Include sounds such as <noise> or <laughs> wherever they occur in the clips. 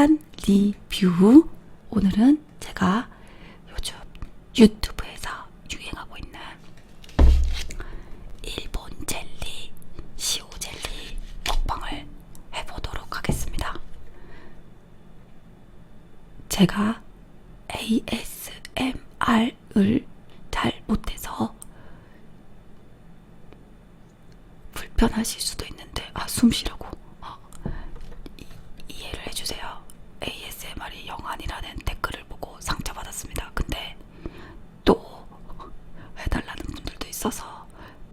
솔직한 리뷰. 오늘은 제가 요즘 유튜브에서 유행하고 있는 일본 젤리, 시오 젤리 먹방을 해보도록 하겠습니다. 제가 ASMR을 잘 못해서 불편하실 수도 있는데 아 숨 쉬라고 어, 이, 이해를 해주세요. ASMR이 영안이라는 댓글을 보고 상처받았습니다. 근데 또 해달라는 분들도 있어서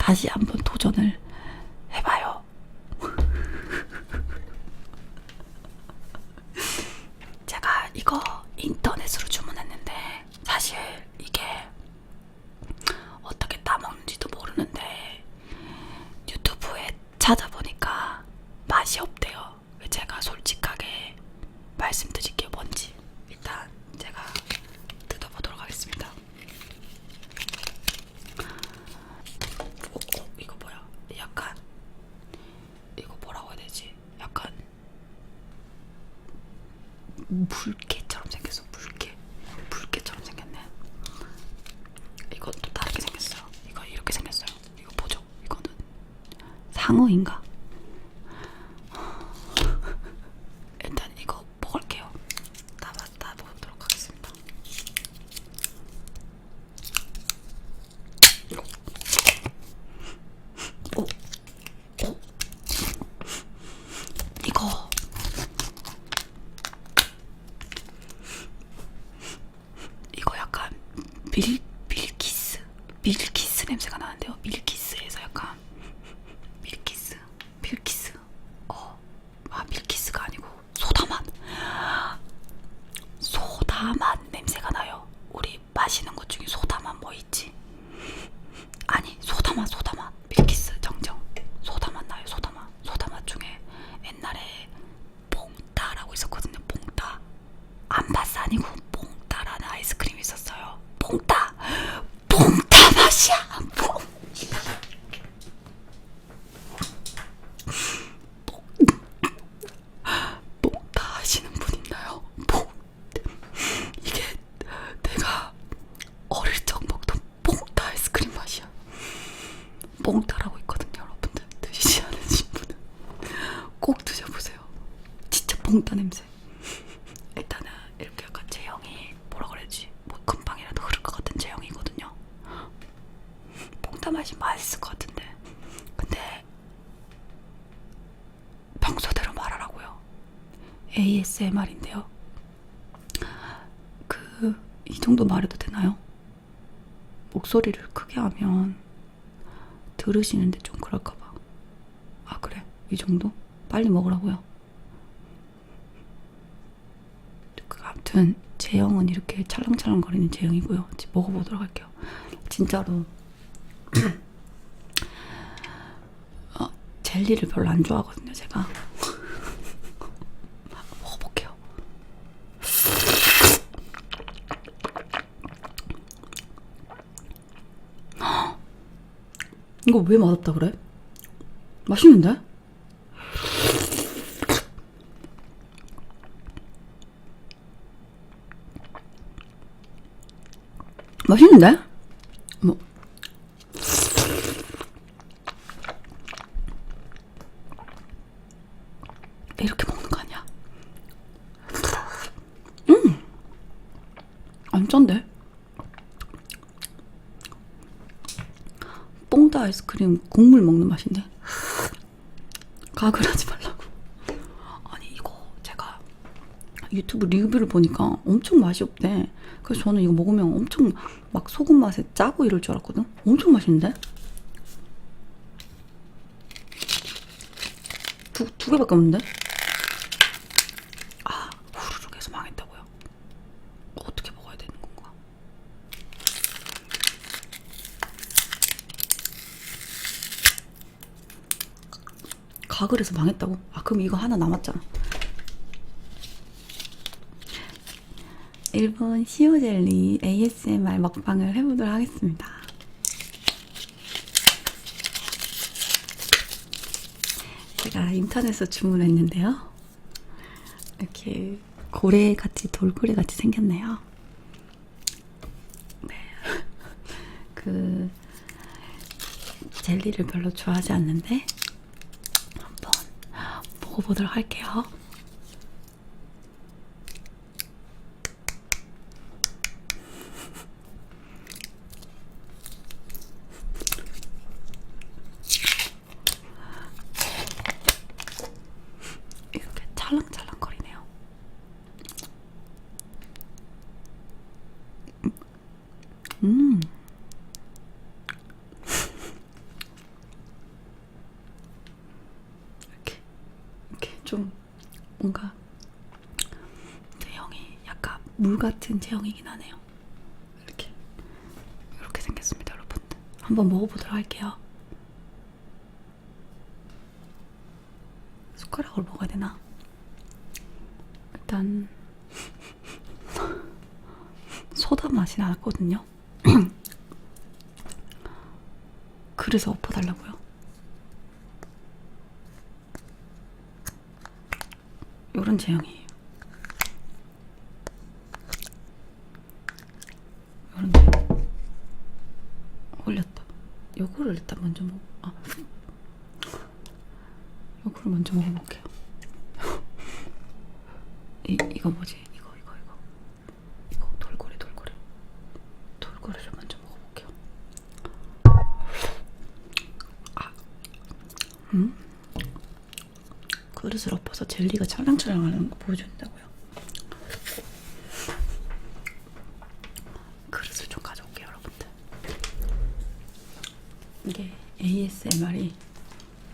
다시 한번 도전을 해봐요. <laughs> 제가 이거 인터넷으로 주문했는데 사실 이게 어떻게 따먹는지도 모르는데 유튜브에 찾아보니까 맛이 없대요. 제가 솔직하게 말씀드릴게요. 뭔지 일단 제가 뜯어보도록 하겠습니다. 오, 오, 이거 뭐야? 약간 이거 뭐라고 해야 되지? 약간 물개처럼 생겼어. 물개, 물개처럼 생겼네. 이것도 다르게 생겼어요. 이거 이렇게 생겼어요. 이거 뭐죠? 이거는 상어인가? 일단 이거 먹을게요. 따봐 따보도록 하겠습니다. 오, 오, 이거 이거 약간 밀 밀키스 밀키스 냄새가 나는데요. 밀키스에서 약간 밀키스 밀키스 어아 밀키스가 아니고 소다맛 소다맛 냄새가 나요. 우리 마시는 것 중에 소다맛 뭐 있지? 아니 소다맛 소다맛 밀키스 정정 소다맛 나요 소다맛 소다맛 중에 옛날에 뽕따라고 있었거든요 뽕따 안바스 아니고 뽕따라는 아이스크림이 있었어요. 뽕따 뽕따 맛이야! 뽕 뽕따 냄새 일단은 이렇게 약간 제형이 뭐라 그래야지 뭐 금방이라도 흐를 것 같은 제형이거든요 뽕따 맛이 맛있을 것 같은데 근데 평소대로 말하라고요 ASMR인데요 그 이 정도 말해도 되나요? 목소리를 크게 하면 들으시는데 좀 그럴까봐. 아 그래 이 정도? 빨리 먹으라고요. 그 아무튼 제형은 이렇게 찰랑찰랑 거리는 제형이고요. 이제 먹어보도록 할게요. 진짜로 어, 젤리를 별로 안 좋아하거든요. 제가 먹어볼게요. 이거 왜 맛없다 그래? 맛있는데? 맛있는데? 뭐 이렇게 먹는 거 아니야? 음, 안 짠데? 뽕다 아이스크림 국물 먹는 맛인데? 가글 하지 말라고. 아니 이거 제가 유튜브 리뷰를 보니까 엄청 맛이 없대. 그래서 저는 이거 먹으면 엄청 막 소금 맛에 짜고 이럴 줄 알았거든? 엄청 맛있는데? 두, 두 개밖에 없는데 아 후루룩 해서 망했다고요 어떻게 먹어야 되는 건가 가글에서 망했다고? 아 그럼 이거 하나 남았잖아. 일본 시오젤리 ASMR 먹방을 해보도록 하겠습니다. 제가 인터넷에서 주문했는데요. 이렇게 고래 같이 돌고래 같이 생겼네요. 네. <laughs> 그 젤리를 별로 좋아하지 않는데 먹어보도록 할게요. 이렇게 찰랑찰랑거리네요. 음. 이렇게 이렇게 좀 뭔가 제형이 약간 물 같은 제형이긴 하네요. 이렇게 이렇게 생겼습니다, 여러분들. 한번 먹어보도록 할게요. 숟가락으로 먹어야 되나? 일단 <laughs> 소다 맛이 나거든요. <clears throat> 그래서 엎어달라고요. 요런 제형이에요. 요런 제형. 올렸다. 요거를 일단 먼저 먹. 아. 요거를 먼저 먹어볼게요. 이 이거 뭐지? 이거 이거 이거? 그릇을 엎어서 젤리가 찰랑찰랑 하는 거 보여준다고요. 그릇을 좀 가져올게요, 여러분들. 이게 ASMR이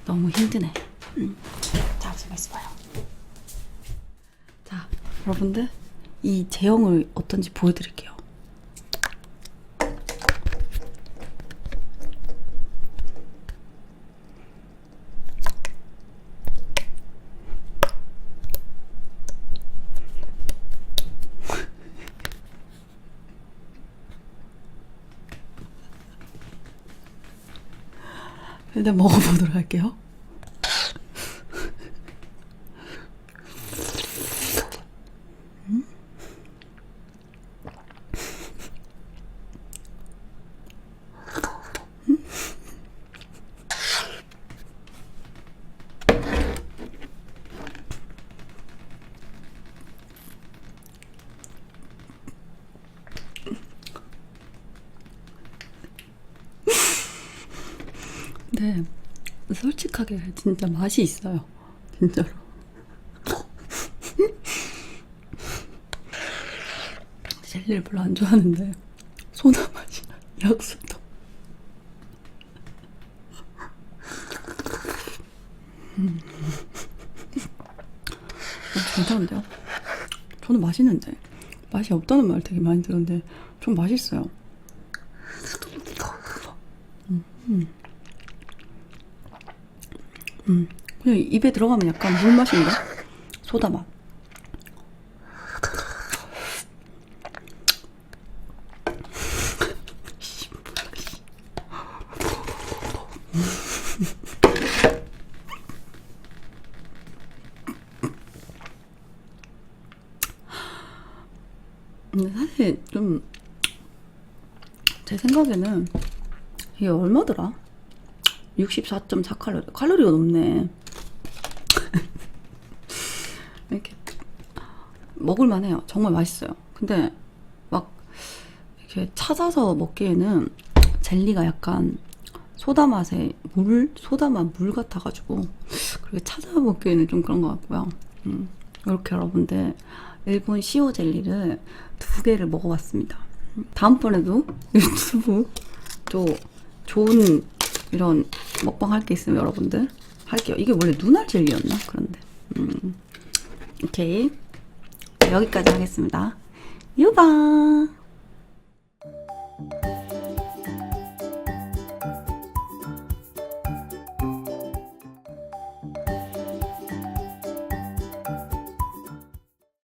너무 힘드네. 음. 자, 잠깐 있어봐요. 자, 여러분들 이 제형을 어떤지 보여드릴게요. 일단 먹어보도록 할게요. 네, 솔직하게 진짜 맛이 있어요. 진짜로. <laughs> 젤리를 별로 안 좋아하는데 소다 맛이 나. 약수도. 음. 어, 괜찮은데요? 저는 맛있는데 맛이 없다는 말 되게 많이 들었는데 좀 맛있어요. 음, 그냥 입에 들어가면 약간 물 맛인가? 소다 맛. 사실 좀 제 생각에는 이게 얼마더라? 64.4 칼로리. 칼로리가 높네. 이렇게 먹을만 해요. 정말 맛있어요. 근데 막 이렇게 찾아서 먹기에는 젤리가 약간 소다 맛에 물, 소다 맛물 같아가지고 그렇게 찾아 먹기에는 좀 그런 것 같고요. 음, 이렇게 여러분들 일본 시오 젤리를 두 개를 먹어봤습니다. 음, 다음번에도 유튜브 또 좋은 이런 먹방 할 게 있으면 여러분들 할게요. 이게 원래 눈알 젤리였나? 그런데 음, 오케이 여기까지 하겠습니다. 유바.